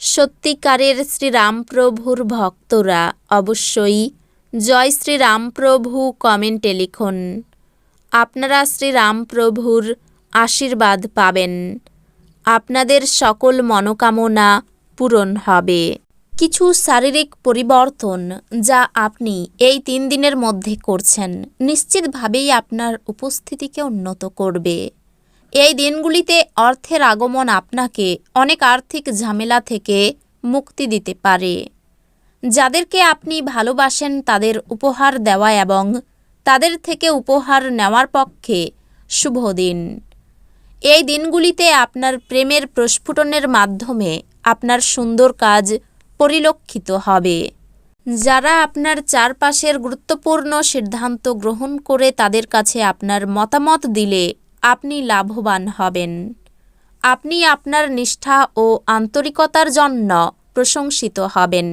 সত্যিকারের শ্রীরামপ্রভুর ভক্তরা অবশ্যই জয় শ্রীরামপ্রভু কমেন্টে লিখুন। আপনারা শ্রীরামপ্রভুর আশীর্বাদ পাবেন। আপনাদের সকল মনোকামনা পূরণ হবে। কিছু শারীরিক পরিবর্তন যা আপনি এই তিন দিনের মধ্যে করছেন, নিশ্চিতভাবেই আপনার উপস্থিতিকে উন্নত করবে। এই দিনগুলিতে অর্থের আগমন আপনাকে অনেক আর্থিক ঝামেলা থেকে মুক্তি দিতে পারে। যাদেরকে আপনি ভালোবাসেন তাদের উপহার দেওয়া এবং তাদের থেকে উপহার নেওয়ার পক্ষে শুভ দিন। এই দিনগুলিতে আপনার প্রেমের প্রস্ফুটনের মাধ্যমে আপনার সুন্দর কাজ পরিলক্ষিত হবে। যারা আপনার চারপাশের গুরুত্বপূর্ণ সিদ্ধান্ত গ্রহণ করে তাদের কাছে আপনার মতামত দিলে আপনি লাভবান হবেন। আপনি আপনার নিষ্ঠা ও আন্তরিকতার জন্য প্রশংসিত হবেন।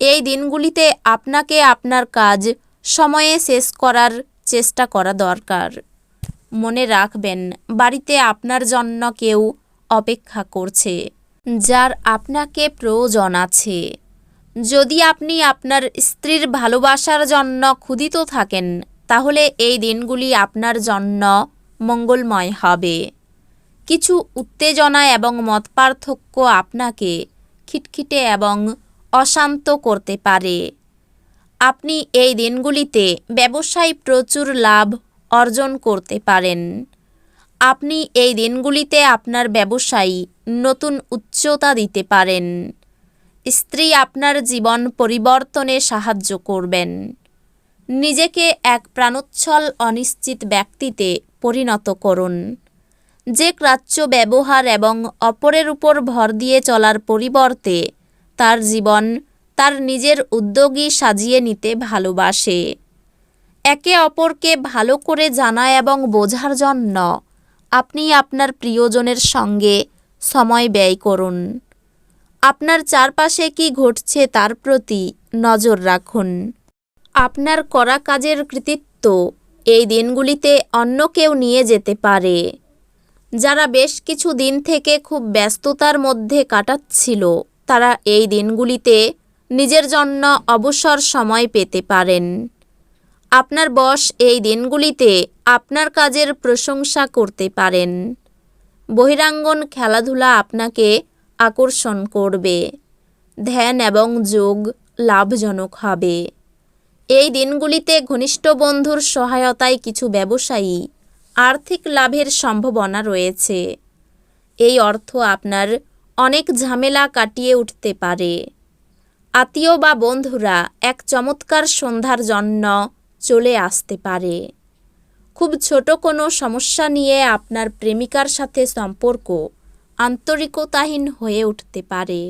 এই দিনগুলিতে আপনাকে আপনার কাজ সময়ে শেষ করার চেষ্টা করা দরকার। মনে রাখবেন, বাড়িতে আপনার জন্য কেউ অপেক্ষা করছে, যার আপনাকে প্রয়োজন আছে। যদি আপনি আপনার স্ত্রীর ভালোবাসার জন্য ক্ষুদিত থাকেন, তাহলে এই দিনগুলি আপনার জন্য মঙ্গলময় হবে। কিছু উত্তেজনা এবং মতপার্থক্য আপনাকে খিটখিটে এবং অশান্ত করতে পারে। আপনি এই দিনগুলিতে ব্যবসায় প্রচুর লাভ অর্জন করতে পারেন। আপনি এই দিনগুলিতে আপনার ব্যবসায়ী নতুন উচ্চতা দিতে পারেন। স্ত্রী আপনার জীবন পরিবর্তনে সাহায্য করবেন। নিজেকে এক প্রাণোচ্ছল, অনিশ্চিত ব্যক্তিতে পরিণত করুন। যে ক্রাচ্য ব্যবহার এবং অপরের উপর ভর দিয়ে চলার পরিবর্তে তার জীবন তার নিজের উদ্যোগী সাজিয়ে নিতে ভালোবাসে। একে অপরকে ভালো করে জানা এবং বোঝার জন্য আপনি আপনার প্রিয়জনের সঙ্গে সময় ব্যয় করুন। আপনার চারপাশে কি ঘটছে তার প্রতি নজর রাখুন। আপনার করা কাজের কৃতিত্ব এই দিনগুলিতে অন্য কেউ নিয়ে যেতে পারে। যারা বেশ কিছু দিন থেকে খুব ব্যস্ততার মধ্যে কাটাচ্ছিল, তারা এই দিনগুলিতে নিজের জন্য অবসর সময় পেতে পারেন। আপনার বস এই দিনগুলিতে আপনার কাজের প্রশংসা করতে পারেন। বহিরাঙ্গন খেলাধুলা আপনাকে আকর্ষণ করবে। ধ্যান এবং যোগ লাভজনক হবে। এই দিনগুলিতে ঘনিষ্ঠ বন্ধুর সহায়তায় কিছু ব্যবসায়ী আর্থিক লাভের সম্ভাবনা রয়েছে। এই অর্থ আপনার অনেক ঝামেলা কাটিয়ে উঠতে পারে। আত্মীয় বা বন্ধুরা এক চমৎকার সন্ধ্যার জন্য চলে আসতে পারে। খুব ছোট কোনো সমস্যা নিয়ে আপনার প্রেমিকার সাথে সম্পর্ক আন্তরিকতাহীন হয়ে উঠতে পারে।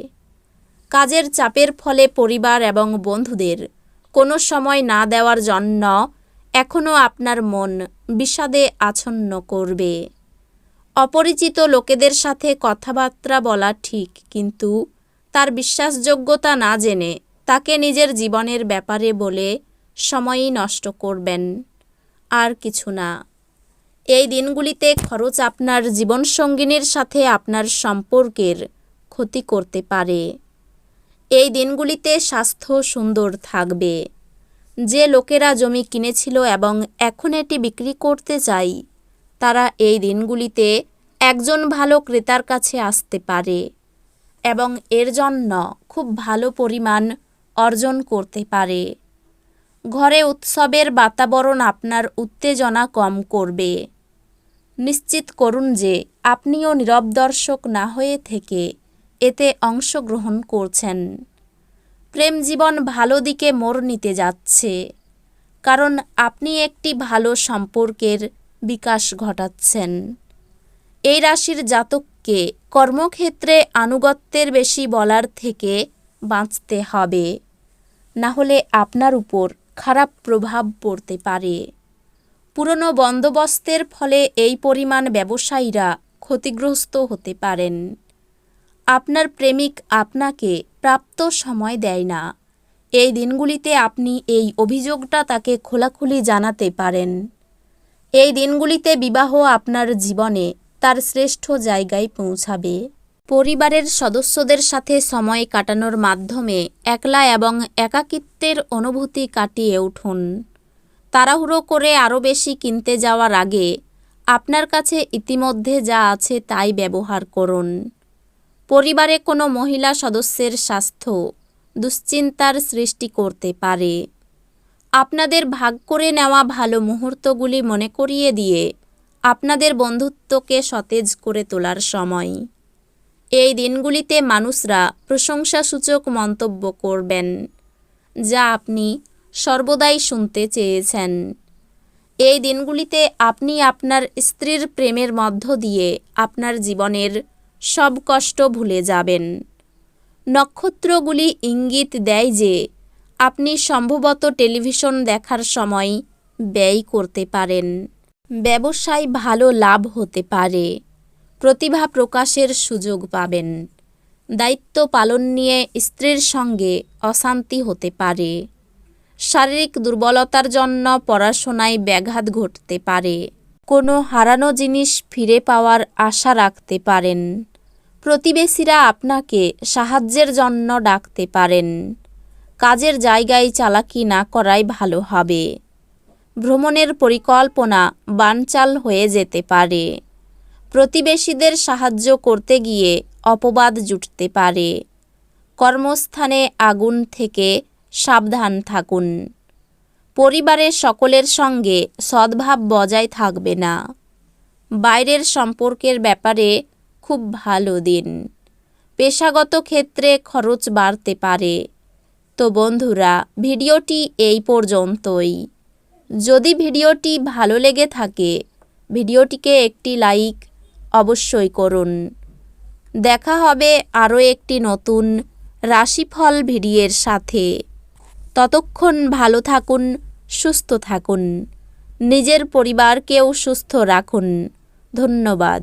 কাজের চাপের ফলে পরিবার এবং বন্ধুদের কোনো সময় না দেওয়ার জন্য এখনও আপনার মন বিষাদে আচ্ছন্ন করবে। অপরিচিত লোকেদের সাথে কথাবার্তা বলা ঠিক, কিন্তু তার বিশ্বাসযোগ্যতা না জেনে তাকে নিজের জীবনের ব্যাপারে বলে সময়ই নষ্ট করবেন। আর কিছু না। এই দিনগুলিতে খরচ আপনার জীবনসঙ্গিনীর সাথে আপনার সম্পর্কের ক্ষতি করতে পারে। এই দিনগুলিতে স্বাস্থ্য সুন্দর থাকবে। যে লোকেরা জমি কিনেছিল এবং এখন এটি বিক্রি করতে চাই, তারা এই দিনগুলিতে একজন ভালো ক্রেতার কাছে আসতে পারে এবং এর জন্য খুব ভালো পরিমাণ অর্জন করতে পারে। ঘরে উৎসবের বাতাবরণ আপনার উত্তেজনা কম করবে। নিশ্চিত করুন যে আপনিও নীরব দর্শক না হয়ে থেকে এতে অংশগ্রহণ করছেন। প্রেম জীবন ভালো দিকে মোড় নিতে যাচ্ছে, কারণ আপনি একটি ভালো সম্পর্কের বিকাশ ঘটাচ্ছেন। এই রাশির জাতককে কর্মক্ষেত্রে আনুগত্যের বেশি বলার থেকে বাঁচতে হবে না হলে আপনার উপর খারাপ প্রভাব পড়তে পারে। পুরনো বন্দোবস্তের ফলে এই পরিমাণ ব্যবসায়ীরা ক্ষতিগ্রস্ত হতে পারেন। আপনার প্রেমিক আপনাকে প্রাপ্ত সময় দেয় না। এই দিনগুলিতে আপনি এই অভিযোগটা তাকে খোলাখুলি জানাতে পারেন। এই দিনগুলিতে বিবাহ আপনার জীবনে তার শ্রেষ্ঠ জায়গায় পৌঁছাবে। পরিবারের সদস্যদের সাথে সময় কাটানোর মাধ্যমে একলা এবং একাকিত্বের অনুভূতি কাটিয়ে উঠুন। তাড়াহুড়ো করে আরও বেশি কিনতে যাওয়ার আগে আপনার কাছে ইতিমধ্যে যা আছে তাই ব্যবহার করুন। পরিবারে কোনো মহিলা সদস্যের স্বাস্থ্য দুশ্চিন্তার সৃষ্টি করতে পারে। আপনাদের ভাগ করে নেওয়া ভালো মুহূর্তগুলি মনে করিয়ে দিয়ে আপনাদের বন্ধুত্বকে সতেজ করে তোলার সময়। এই দিনগুলিতে মানুষরা প্রশংসাসূচক মন্তব্য করবেন, যা আপনি সর্বদাই শুনতে চেয়েছেন। এই দিনগুলিতে আপনি আপনার স্ত্রীর প্রেমের মধ্য দিয়ে আপনার জীবনের সব কষ্ট ভুলে যাবেন। নক্ষত্রগুলি ইঙ্গিত দেয় যে, আপনি সম্ভবত টেলিভিশন দেখার সময় ব্যয় করতে পারেন। ব্যবসায় ভালো লাভ হতে পারে। প্রতিভা প্রকাশের সুযোগ পাবেন। দায়িত্ব পালন নিয়ে স্ত্রীর সঙ্গে অশান্তি হতে পারে। শারীরিক দুর্বলতার জন্য পড়াশোনায় ব্যাঘাত ঘটতে পারে। কোনো হারানো জিনিস ফিরে পাওয়ার আশা রাখতে পারেন। প্রতিবেশীরা আপনাকে সাহায্যের জন্য ডাকতে পারেন। কাজের জায়গায় চালাকি না করাই ভালো হবে। ভ্রমণের পরিকল্পনা বানচাল হয়ে যেতে পারে। প্রতিবেশীদের সাহায্য করতে গিয়ে অপবাদ জুটতে পারে। কর্মস্থানে আগুন থেকে সাবধান থাকুন। পরিবারের সকলের সঙ্গে সদ্ভাব বজায় থাকবে না। বাইরের সম্পর্কের ব্যাপারে খুব ভালো দিন। পেশাগত ক্ষেত্রে খরচ বাড়তে পারে। তো বন্ধুরা, ভিডিওটি এই পর্যন্তই। যদি ভিডিওটি ভালো লেগে থাকে, ভিডিওটিকে একটি লাইক অবশ্যই করুন। দেখা হবে আরও একটি নতুন রাশিফল ভিডিওর সাথে। ততক্ষণ ভালো থাকুন, সুস্থ থাকুন। নিজের পরিবারকেও সুস্থ রাখুন। ধন্যবাদ।